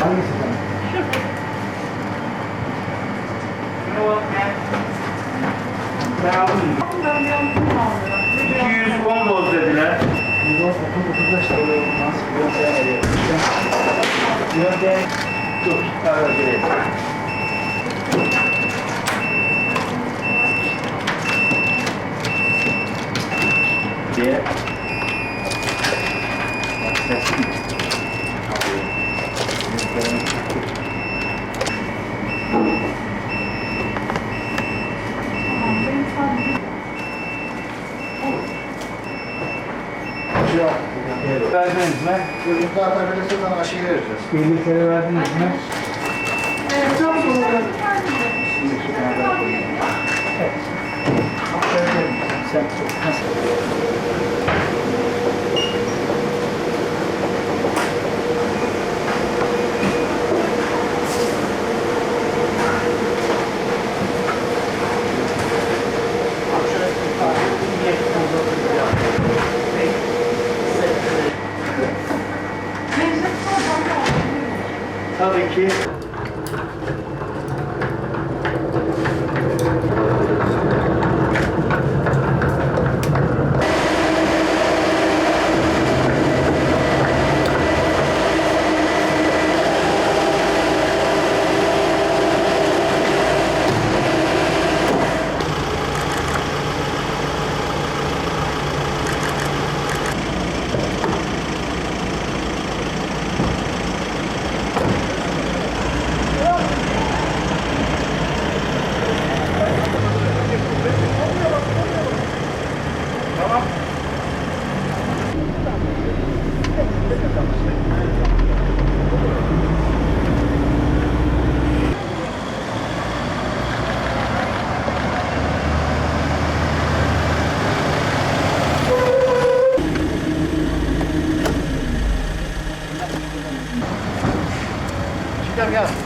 Hangisi aldım. 210 doz dediler. 135 lira olmaz. Yöntem Dur, evet, evet. Diye. Bak ses mi? Yok. Verdiniz mi? Çocuklar atabilirse sana aşıyı vereceğiz. Birlikleri verdiniz mi? Sen nasıl? Tabii ki. Çıkar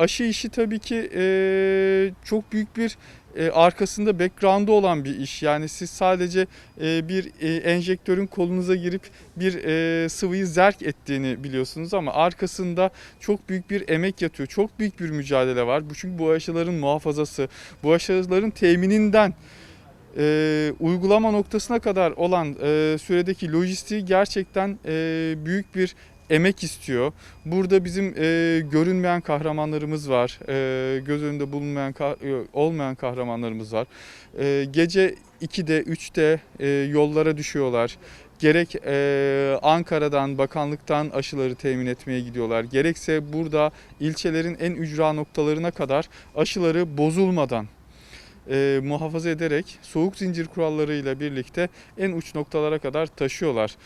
aşı işi tabii ki e, çok büyük bir e, arkasında background'u olan bir iş. Yani siz sadece e, bir e, enjektörün kolunuza girip bir e, sıvıyı zerk ettiğini biliyorsunuz ama arkasında çok büyük bir emek yatıyor. Çok büyük bir mücadele var. Bu çünkü bu aşıların muhafazası, bu aşıların temininden e, uygulama noktasına kadar olan e, süredeki lojistiği gerçekten e, büyük bir emek istiyor. Burada bizim e, görünmeyen kahramanlarımız var. E, göz önünde bulunmayan e, olmayan kahramanlarımız var. E, gece 2'de 3'te e, yollara düşüyorlar. Gerek e, Ankara'dan, bakanlıktan aşıları temin etmeye gidiyorlar. Gerekse burada ilçelerin en ücra noktalarına kadar aşıları bozulmadan e, muhafaza ederek soğuk zincir kurallarıyla birlikte en uç noktalara kadar taşıyorlar.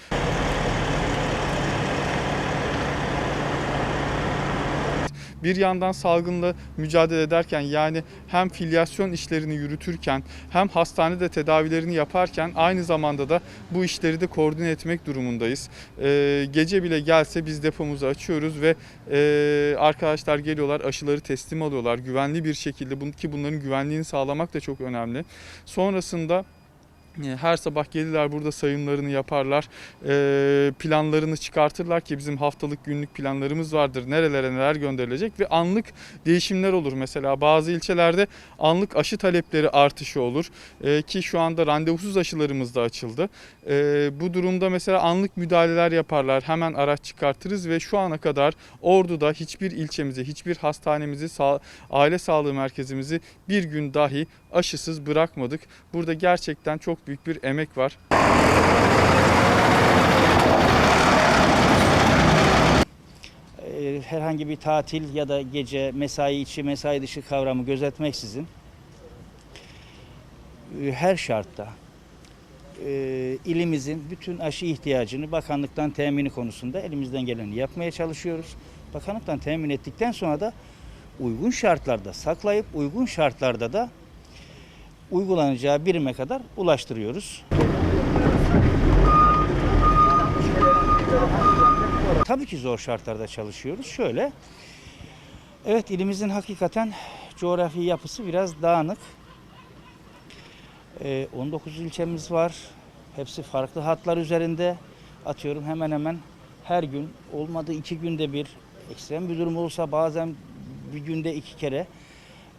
Bir yandan salgınla mücadele ederken yani hem filyasyon işlerini yürütürken hem hastanede tedavilerini yaparken aynı zamanda da bu işleri de koordine etmek durumundayız. Ee, gece bile gelse biz depomuzu açıyoruz ve e, arkadaşlar geliyorlar aşıları teslim alıyorlar güvenli bir şekilde ki bunların güvenliğini sağlamak da çok önemli. Sonrasında e, her sabah gelirler burada sayımlarını yaparlar, e, planlarını çıkartırlar ki bizim haftalık günlük planlarımız vardır. Nerelere neler gönderilecek ve anlık değişimler olur. Mesela bazı ilçelerde anlık aşı talepleri artışı olur E, ki şu anda randevusuz aşılarımız da açıldı. Bu durumda mesela anlık müdahaleler yaparlar. Hemen araç çıkartırız ve şu ana kadar Ordu'da hiçbir ilçemizi, hiçbir hastanemizi, aile sağlığı merkezimizi bir gün dahi aşısız bırakmadık. Burada gerçekten çok büyük bir emek var. e, herhangi bir tatil ya da gece mesai içi mesai dışı kavramı gözetmeksizin e, her şartta e, ilimizin bütün aşı ihtiyacını bakanlıktan temini konusunda elimizden geleni yapmaya çalışıyoruz. Bakanlıktan temin ettikten sonra da uygun şartlarda saklayıp uygun şartlarda da uygulanacağı birime kadar ulaştırıyoruz. Tabii ki zor şartlarda çalışıyoruz. Şöyle, evet ilimizin hakikaten coğrafi yapısı biraz dağınık. Ee, 19 ilçemiz var. Hepsi farklı hatlar üzerinde. Atıyorum hemen hemen her gün olmadı iki günde bir ekstrem bir durum olsa bazen bir günde iki kere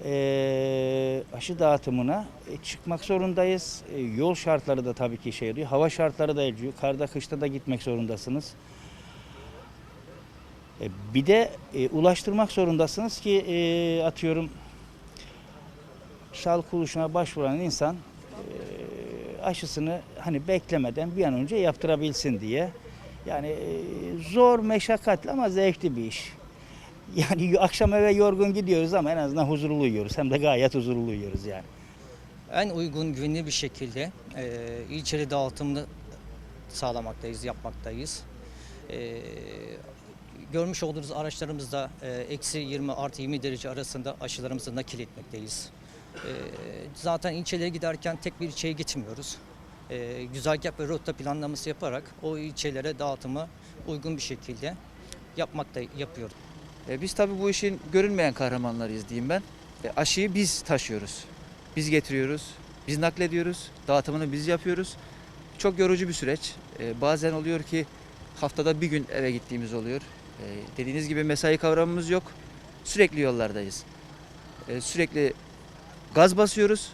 eee, aşı dağıtımına e, çıkmak zorundayız. E, yol şartları da tabii ki şey oluyor. Hava şartları da ediyor. Karda kışta da gitmek zorundasınız. E, bir de ulaştırmak zorundasınız ki atıyorum sağlık kuruluşuna başvuran insan aşısını hani beklemeden bir an önce yaptırabilsin diye. Yani zor, meşakkatli ama zevkli bir iş. Yani akşam eve yorgun gidiyoruz ama en azından huzurlu uyuyoruz. Hem de gayet huzurlu uyuyoruz yani. en uygun güvenli bir şekilde e, ilçeli dağıtımını sağlamaktayız, yapmaktayız. E, görmüş olduğunuz araçlarımızda e, eksi 20 artı 20 derece arasında aşılarımızı nakil etmekteyiz. E, zaten ilçelere giderken tek bir ilçeye gitmiyoruz. E, güzergah ve rota planlaması yaparak o ilçelere dağıtımı uygun bir şekilde yapmakta yapıyoruz. E, Biz tabii bu işin görünmeyen kahramanlarıyız diyeyim ben. E, Aşıyı biz taşıyoruz. Biz getiriyoruz, biz naklediyoruz, dağıtımını biz yapıyoruz. Çok yorucu bir süreç. E, Bazen oluyor ki haftada bir gün eve gittiğimiz oluyor. E, Dediğiniz gibi mesai kavramımız yok. Sürekli yollardayız. E, Sürekli gaz basıyoruz.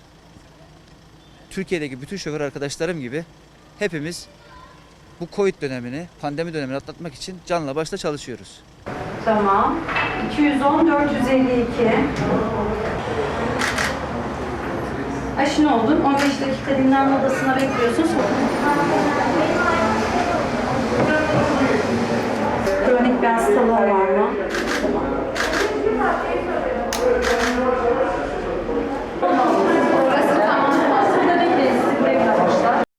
Türkiye'deki bütün şoför arkadaşlarım gibi hepimiz bu Covid dönemini, pandemi dönemini atlatmak için canla başla çalışıyoruz. Tamam. 210 452. Aşın oldun. 15 dakika dinlenme odasına bekliyorsun. Kronik